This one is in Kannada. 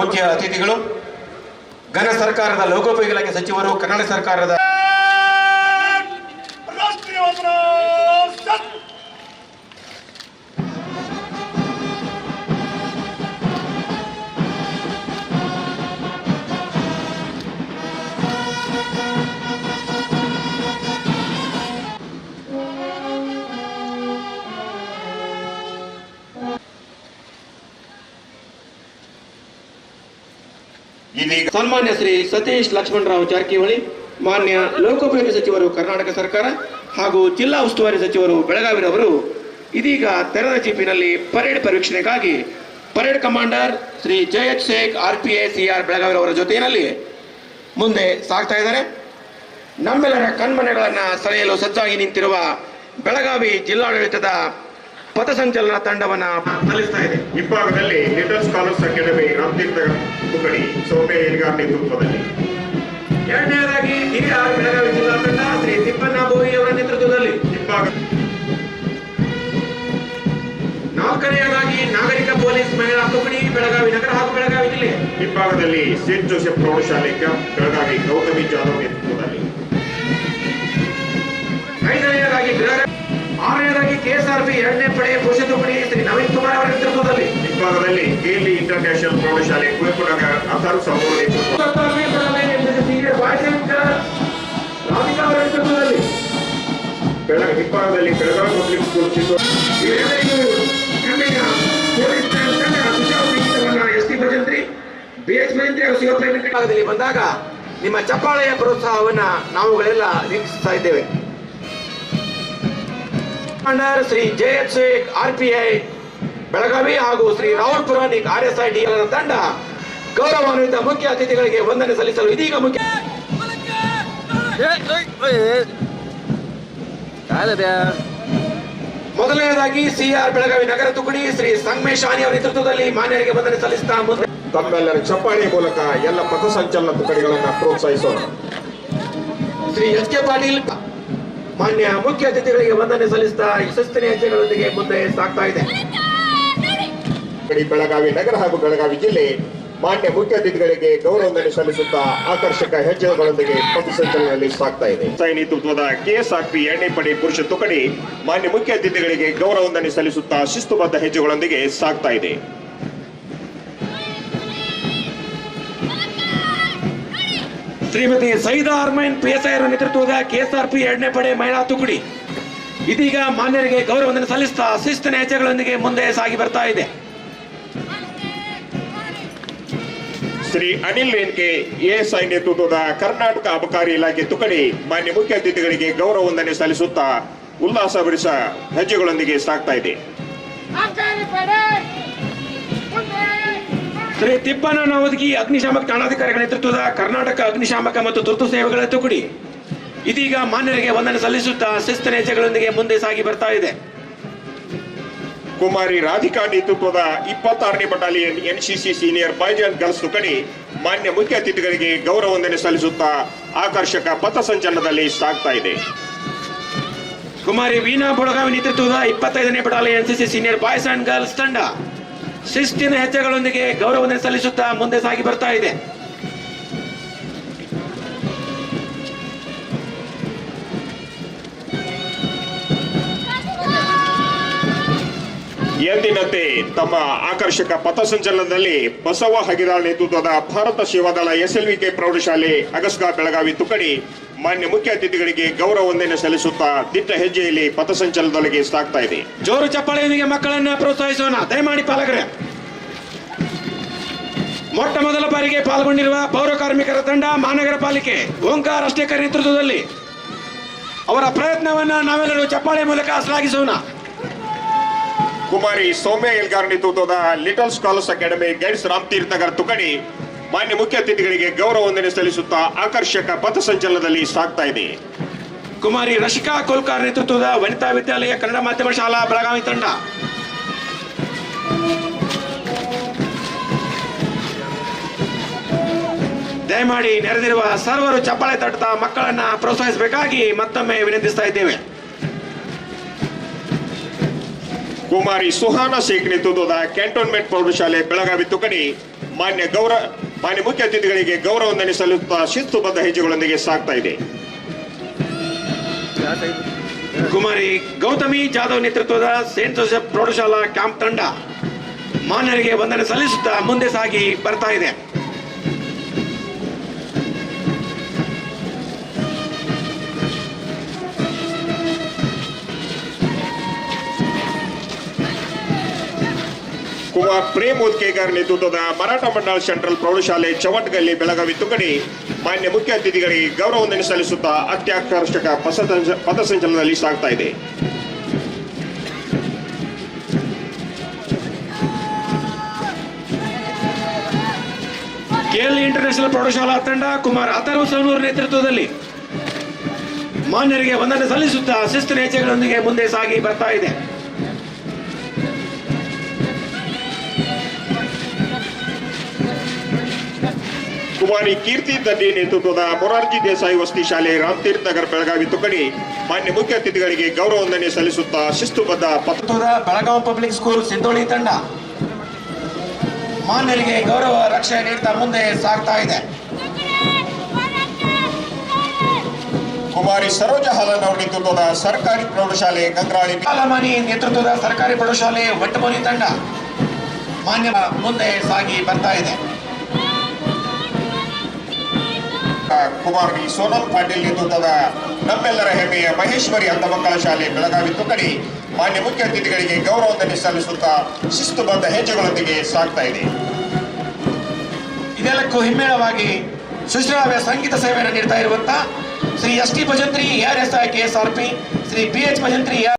ಮುಖ್ಯ ಅತಿಥಿಗಳು ಘನ ಸರ್ಕಾರದ ಲೋಕೋಪಯೋಗಿ ಇಲಾಖೆ ಸಚಿವರು ಕನ್ನಡ ಸರ್ಕಾರದ ಇದೀಗ ಸನ್ಮಾನ್ಯ ಶ್ರೀ ಸತೀಶ್ ಲಕ್ಷ್ಮಣರಾವ್ ಜಾರಕಿಹೊಳಿ, ಮಾನ್ಯ ಲೋಕೋಪಯೋಗಿ ಸಚಿವರು ಕರ್ನಾಟಕ ಸರ್ಕಾರ ಹಾಗೂ ಜಿಲ್ಲಾ ಉಸ್ತುವಾರಿ ಸಚಿವರು ಬೆಳಗಾವಿರವರು ಇದೀಗ ತೆರೆದ ಜೀಪಿನಲ್ಲಿ parade ಪರೀಕ್ಷಣೆಗಾಗಿ parade commander Shri J Sheikh R P A C R ಬೆಳಗಾವಿರವರ ಜೊತೆಯಲ್ಲಿ ಮುಂದೆ ಸಾಗ್ತಾ ಇದ್ದಾರೆ. ನಮ್ಮೆಲ್ಲರ ಕಣ್ಮನೆಗಳನ್ನು ಸೆಳೆಯಲು ಸಜ್ಜಾಗಿ ನಿಂತಿರುವ ಬೆಳಗಾವಿ ಜಿಲ್ಲಾಡಳಿತದ ಪಥಸಂಚಲನ ತಂಡವನ್ನ ಸಲ್ಲಿಸ್ತಾ ಇದೆ. ಇಬ್ಬಾಗದಲ್ಲಿ ಲಿಟಲ್ ಸ್ಕಾಲರ್ಸ್ ಅಕಾಡೆಮಿ ರಾಮತೀರ್ಥ ತುಕಡಿ ಸೌಮ್ಯ ಎಲ್ಗಾರ್ ನೇತೃತ್ವದಲ್ಲಿ. ಎರಡನೇದಾಗಿ ಹಿರಿಯ ಬೆಳಗಾವಿ ಜಿಲ್ಲಾ ತಂಡ ಶ್ರೀ ತಿಪ್ಪಣ್ಣ ಭೋಗಿ ಅವರ ನೇತೃತ್ವದಲ್ಲಿ. ಇಬ್ಬಾಗ ನಾಲ್ಕನೆಯದಾಗಿ ನಾಗರಿಕ ಪೊಲೀಸ್ ಮಹಿಳಾ ತುಕಡಿ ಬೆಳಗಾವಿ ನಗರ ಹಾಗೂ ಬೆಳಗಾವಿ ಜಿಲ್ಲೆ. ಇಬ್ಬಾಗದಲ್ಲಿ ಸೇಂಟ್ ಜೋಸೆಫ್ ಪ್ರೌಢಶಾಲೆ ಕ್ಯಾಂಪ್ ಬೆಳಗಾವಿ ಗೌತಮಿ ಜಾಧವ್ ನೇತೃತ್ವದಲ್ಲಿ. ಐದನೆಯದಾಗಿ ಗೃಹ ಆರನೆಯದಾಗಿ ಕೆಎಸ್ಆರ್ಪಿ ಎರಡನೇ ಪಡೆ ಪುರುಷ ಪಡೆ ಶ್ರೀ ನವೀನ್ ಕುಮಾರ್ ಅವರ ನೇತೃತ್ವದಲ್ಲಿ. ಇಬ್ಬಾಗದಲ್ಲಿ ಕೇಲಿ ಇಂಟರ್ನ್ಯಾಷನಲ್ ಪ್ರೌಢಶಾಲೆ ಕುವೆಂಪು ನಗರ ಅಂತಾರು ಸಂಪೂರ್ಣ ರಾಧಿಕಾ ಅವರ ನೇತೃತ್ವದಲ್ಲಿ. ಬೆಳಗಾವಿ ಪಬ್ಲಿಕ್ ಸ್ಕೂಲ್ ಚಿತ್ರ ಭಜಂತ್ರಿ ಶಿವಪ್ರೇಮಿ ಬಂದಾಗ ನಿಮ್ಮ ಚಪ್ಪಾಳೆಯ ಪ್ರೋತ್ಸಾಹವನ್ನ ನಾವುಗಳೆಲ್ಲ ನಿರೀಕ್ಷಿಸ್ತಾ ಇದ್ದೇವೆ. Commander Shri Jayat Sheikh R P I Belagavi ಹಾಗೂ ಶ್ರೀ ರಾಹುಲ್ ಪುರಾಣಿ ಆರ್ಎಸ್ಐ ಡಿಎಲ್ ತಂಡ ಗೌರವಾನ್ವಿತ ಮುಖ್ಯ ಅತಿಥಿಗಳಿಗೆ ವಂದನೆ ಸಲ್ಲಿಸಲು ಇದೀಗ ಮುಖ್ಯ ಮೊದಲನೆಯದಾಗಿ ಸಿಆರ್ ಬೆಳಗಾವಿ ನಗರ ತುಕಡಿ ಶ್ರೀ ಸಂಗಮೇಶಾನಿ ಅವರ ನೇತೃತ್ವದಲ್ಲಿ ಮಾನ್ಯರಿಗೆ ವಂದನೆ ಸಲ್ಲಿಸುತ್ತಾ ತಮ್ಮೆಲ್ಲರ ಚಪ್ಪಾಳಿ ಮೂಲಕ ಎಲ್ಲ ಪಥಸಂಚಲನ ತುಕಡಿಗಳನ್ನು ಪ್ರೋತ್ಸಾಹಿಸೋಣ. ಶ್ರೀ ಎಚ್ ಕೆ ಪಾಟೀಲ್ ಮಾನ್ಯ ಮುಖ್ಯ ಅತಿಥಿಗಳಿಗೆ ವಂದನೆ ಸಲ್ಲಿಸ್ತಾ ಶಿಸ್ತಿನ ಹೆಜ್ಜೆಗಳೊಂದಿಗೆ ಮುಂದೆ ಸಾಗ್ತಾ ಇದೆ. ಬೆಳಗಾವಿ ನಗರ ಹಾಗೂ ಬೆಳಗಾವಿ ಜಿಲ್ಲೆ ಮಾನ್ಯ ಮುಖ್ಯ ಅತಿಥಿಗಳಿಗೆ ಗೌರವವನ್ನು ಸಲ್ಲಿಸುತ್ತಾ ಆಕರ್ಷಕ ಹೆಜ್ಜೆಗಳೊಂದಿಗೆ ಪಥಸಂಚಲನದಲ್ಲಿ ಸಾಗ್ತಾ ಇದೆ. ಸೈ ನೇತೃತ್ವದ ಕೆಎಸ್ಆರ್ಪಿ ಎಣ್ಣೆ ಪಡೆ ಪುರುಷ ತುಕಡಿ ಮಾನ್ಯ ಮುಖ್ಯ ಅತಿಥಿಗಳಿಗೆ ಗೌರವಂದನೆ ಸಲ್ಲಿಸುತ್ತಾ ಶಿಸ್ತುಬದ್ಧ ಹೆಜ್ಜೆಗಳೊಂದಿಗೆ ಸಾಗ್ತಾ ಇದೆ. Shrimati Saida Armain P S I ಅವರ ನೇತೃತ್ವದ ಕೆಎಸ್ಆರ್ಪಿ ಎರಡನೇ ಪಡೆ ಮಹಿಳಾ ತುಕುಡಿ. ಇದೀಗ ಮಾನ್ಯರಿಗೆ ಗೌರವವನ್ನು ಸಲ್ಲಿಸ್ತಾ ಶಿಸ್ತಿನ ಹೆಜ್ಜೆಗಳೊಂದಿಗೆ ಮುಂದೆ ಸಾಗಿ ಬರ್ತಾ ಇದೆ. ಶ್ರೀ ಅನಿಲ್ ರೇನ್ಕೆ ಎಎಸ್ಐ ನೇತೃತ್ವದ ಕರ್ನಾಟಕ ಅಬಕಾರಿ ಇಲಾಖೆ ತುಕಡಿ ಮಾನ್ಯ ಮುಖ್ಯ ಅತಿಥಿಗಳಿಗೆ ಗೌರವ ವಂದನೆ ಸಲ್ಲಿಸುತ್ತಾ ಉಲ್ಲಾಸಭರಿಸ ಹೆಜ್ಜೆಗಳೊಂದಿಗೆ ಸಾಗ್ತಾ ಇದೆ. ಶ್ರೀ ತಿಪ್ಪನ ಒದಗಿ ಅಗ್ನಿಶಾಮಕ ಠಾಣಾಧಿಕಾರಿಗಳ ನೇತೃತ್ವದ ಕರ್ನಾಟಕ ಅಗ್ನಿಶಾಮಕ ಮತ್ತು ತುರ್ತು ಸೇವೆಗಳ ತುಕುಡಿ. ಇದೀಗ ಮಾನ್ಯರಿಗೆ ವಂದನೆ ಸಲ್ಲಿಸುತ್ತಾ ಶಿಸ್ತಿನ ಹೆಜ್ಜೆಗಳೊಂದಿಗೆ ಮುಂದೆ ಸಾಗಿ ಬರ್ತಾ ಇದೆ. ಕುಮಾರಿ ರಾಧಿಕಾ ನೇತೃತ್ವದ ಇಪ್ಪತ್ತಾರನೇ battalion NCC senior boys and girls ತುಕಡಿ ಮಾನ್ಯ ಮುಖ್ಯ ಅತಿಥಿಗಳಿಗೆ ಗೌರವ ವಂದನೆ ಸಲ್ಲಿಸುತ್ತಾ ಆಕರ್ಷಕ ಪಥಸಂಚಲನದಲ್ಲಿ ಸಾಗ್ತಾ ಇದೆ. ಕುಮಾರಿ ವೀಣಾ ಬೊಳಗಾವಿ ನೇತೃತ್ವದ ಇಪ್ಪತ್ತೈದನೇ battalion NCC senior boys and girls ತಂಡ. ಶಿಸ್ತಿನ ಹೆಜ್ಜೆಗಳೊಂದಿಗೆ ಗೌರವ ಸಲ್ಲಿಸುತ್ತಾ ಮುಂದೆ ಸಾಗಿ ಬರ್ತಾ ಇದೆ. ಎಂದಿನಂತೆ ತಮ್ಮ ಆಕರ್ಷಕ ಪಥಸಂಚಲನದಲ್ಲಿ ಬಸವ ಹಗಿರಾಳ್ ನೇತೃತ್ವದ ಭಾರತ ಸೇವಾದಳ ಎಸ್ಎಲ್ವಿಕೆ ಪ್ರೌಢಶಾಲೆ ಅಗಸ್ಗಾ ಬೆಳಗಾವಿ ತುಕಡಿ ಮಾನ್ಯ ಮುಖ್ಯ ಅತಿಥಿಗಳಿಗೆ ಗೌರವ ವಂದನೆ ಸಲ್ಲಿಸುತ್ತಾ ದಿಟ್ಟ ಹೆಜ್ಜೆಯಲ್ಲಿ ಪಥಸಂಚಲನದೊಳಗೆ ಸಾಗ್ತಾ ಇದೆ. ಜೋರು ಚಪ್ಪಾಳೆಯೊಂದಿಗೆ ಮಕ್ಕಳನ್ನ ಪ್ರೋತ್ಸಾಹಿಸೋಣ. ದಯಮಾಡಿ ಪಾಲಕರೇ. ಮೊಟ್ಟ ಮೊದಲ ಬಾರಿಗೆ ಪಾಲ್ಗೊಂಡಿರುವ ಪೌರ ಕಾರ್ಮಿಕರ ತಂಡ ಮಹಾನಗರ ಪಾಲಿಕೆ ಓಂಕಾರ ಅಷ್ಟೇಕರ್ ನೇತೃತ್ವದಲ್ಲಿ ಅವರ ಪ್ರಯತ್ನವನ್ನ ನಾವೆಲ್ಲರೂ ಚಪ್ಪಾಳೆ ಮೂಲಕ ಶ್ಲಾಘಿಸೋಣ. ಕುಮಾರಿ ಸೌಮ್ಯ ಎಲ್ಗಾರ್ ನೇತೃತ್ವದ Little Scholars Academy guides Ram Nagar ತುಕಡಿ ಮಾನ್ಯ ಮುಖ್ಯ ಅತಿಥಿಗಳಿಗೆ ಗೌರವ ವಂದನೆ ಸಲ್ಲಿಸುತ್ತಾ ಆಕರ್ಷಕ ಪಥಸಂಚಲನದಲ್ಲಿ ಸಾಗ್ತಾ ಇದೆ. ಕುಮಾರಿ ರಶಿಕಾ ಕೋಲ್ಕಾರ್ ನೇತೃತ್ವದ ವನಿತಾ ವಿದ್ಯಾಲಯ ಕನ್ನಡ ಮಾಧ್ಯಮ ಶಾಲಾ ಬೆಳಗಾವಿ ತಂಡ. ದಯಮಾಡಿ ನೆರೆದಿರುವ ಸರ್ವರು ಚಪ್ಪಾಳೆ ತಟ್ಟುತ್ತಾ ಮಕ್ಕಳನ್ನ ಪ್ರೋತ್ಸಾಹಿಸಬೇಕಾಗಿ ಮತ್ತೊಮ್ಮೆ ವಿನಂತಿಸ್ತಾ ಇದ್ದೇವೆ. ಕುಮಾರಿ ಸುಹಾನ ಶೇಖ್ ನೇತೃತ್ವದ ಕ್ಯಾಂಟೋನ್ಮೆಂಟ್ ಪ್ರೌಢಶಾಲೆ ಬೆಳಗಾವಿ ತುಕಡಿ ಮಾನ್ಯ ಗೌರವ ಮಾನ್ಯ ಮುಖ್ಯ ಅತಿಥಿಗಳಿಗೆ ಗೌರವ ವಂದನೆ ಸಲ್ಲಿಸುತ್ತಾ ಶಿಸ್ತುಬದ್ಧ ಹೆಜ್ಜೆಗಳೊಂದಿಗೆ ಸಾಗ್ತಾ ಇದೆ. ಕುಮಾರಿ ಗೌತಮಿ ಜಾಧವ್ ನೇತೃತ್ವದ ಸೇಂಟ್ ಜೋಸೆಫ್ ಪ್ರೌಢಶಾಲಾ ಕ್ಯಾಂಪ್ ತಂಡ ಮಾನ್ಯರಿಗೆ ವಂದನೆ ಸಲ್ಲಿಸುತ್ತಾ ಮುಂದೆ ಸಾಗಿ ಬರ್ತಾ ಇದೆ. ಕುಮಾರ್ ಪ್ರೇಮ್ ಉದ್ಕೇಕರ್ ನೇತೃತ್ವದ ಮರಾಠ ಮಂಡಳ ಸೆಂಟ್ರಲ್ ಪ್ರೌಢಶಾಲೆ ಚವಟ್ಗಲ್ಲಿ ಬೆಳಗಾವಿ ತುಕಡಿ ಮಾನ್ಯ ಮುಖ್ಯ ಅತಿಥಿಗಳಿಗೆ ಗೌರವ ವಂದನೆ ಸಲ್ಲಿಸುತ್ತಾ ಅತ್ಯಾಕರ್ಷಕ ಪಥಸಂಚ- ಪಥಸಂಚಲನದಲ್ಲಿ ಸಾಗ್ತಾ ಇದೆ. ಕೆಎಲ್ ಇಂಟರ್ನ್ಯಾಷನಲ್ ಪ್ರೌಢಶಾಲಾ ತಂಡ ಕುಮಾರ್ ಅಥರ್ವ ಸವನೂರ್ ನೇತೃತ್ವದಲ್ಲಿ ಮಾನ್ಯರಿಗೆ ವಂದನೆ ಸಲ್ಲಿಸುತ್ತಾ ಶಿಸ್ತಿನ ನೇಚೆಗಳೊಂದಿಗೆ ಮುಂದೆ ಸಾಗಿ ಬರ್ತಾ ಇದೆ. ಕುಮಾರಿ ಕೀರ್ತಿ ದಂಡಿ ನೇತೃತ್ವದ ಮೊರಾರ್ಜಿ ದೇಸಾಯಿ ವಸತಿ ಶಾಲೆ ರಾಮತೀರ್ಥ ನಗರ ಬೆಳಗಾವಿ ತುಕಡಿ ಮಾನ್ಯ ಮುಖ್ಯ ಅತಿಥಿಗಳಿಗೆ ಗೌರವ ವಂದನೆ ಸಲ್ಲಿಸುತ್ತಾ ಶಿಸ್ತುಬದ್ಧ ಪತ್ರದ ಬೆಳಗಾವಿ ಪಬ್ಲಿಕ್ ಸ್ಕೂಲ್ ಸಿಂಧೋಳಿ ತಂಡ ಮಾನ್ಯರಿಗೆ ಗೌರವ ರಕ್ಷಣೆ ನೀಡ್ತಾ ಮುಂದೆ ಸಾಗ್ತಾ ಇದೆ. ಕುಮಾರಿ ಸರೋಜ ಹಾಲನ್ ಅವರ ನೇತೃತ್ವದ ಸರ್ಕಾರಿ ಪ್ರೌಢಶಾಲೆ ಗಂಗ್ರಾಳಿ ಹಾಲಮಾನಿ ನೇತೃತ್ವದ ಸರ್ಕಾರಿ ಪ್ರೌಢಶಾಲೆ ವಟ್ಟಮೋನಿ ತಂಡ ಮಾನ್ಯ ಮುಂದೆ ಸಾಗಿ ಬರ್ತಾ ಇದೆ. ಕುಮಾರಿ ಸೋನಲ್ ಪಾಟೀಲ್ ನೇತೃತ್ವದ ನಮ್ಮೆಲ್ಲರ ಹೆಮ್ಮೆಯ ಮಹೇಶ್ವರಿ ಅಂಧ ಮಕ್ಕಳ ಶಾಲೆ ಬೆಳಗಾವಿ ತುಕಡಿ ಮಾನ್ಯ ಮುಖ್ಯ ಅತಿಥಿಗಳಿಗೆ ಗೌರವದಲ್ಲಿ ಸಲ್ಲಿಸುತ್ತಾ ಶಿಸ್ತುಬದ್ಧ ಹೆಜ್ಜೆಗಳೊಂದಿಗೆ ಸಾಗ್ತಾ ಇದೆ. ಇದೆಲ್ಲಕ್ಕೂ ಹಿಮ್ಮೇಳವಾಗಿ ಸುಶ್ರಾವ್ಯ ಸಂಗೀತ ಸೇವೆಯನ್ನು ನೀಡ್ತಾ ಇರುವಂತ Shri S T Bhajantri R S I K R P, Shri P H Bhajantri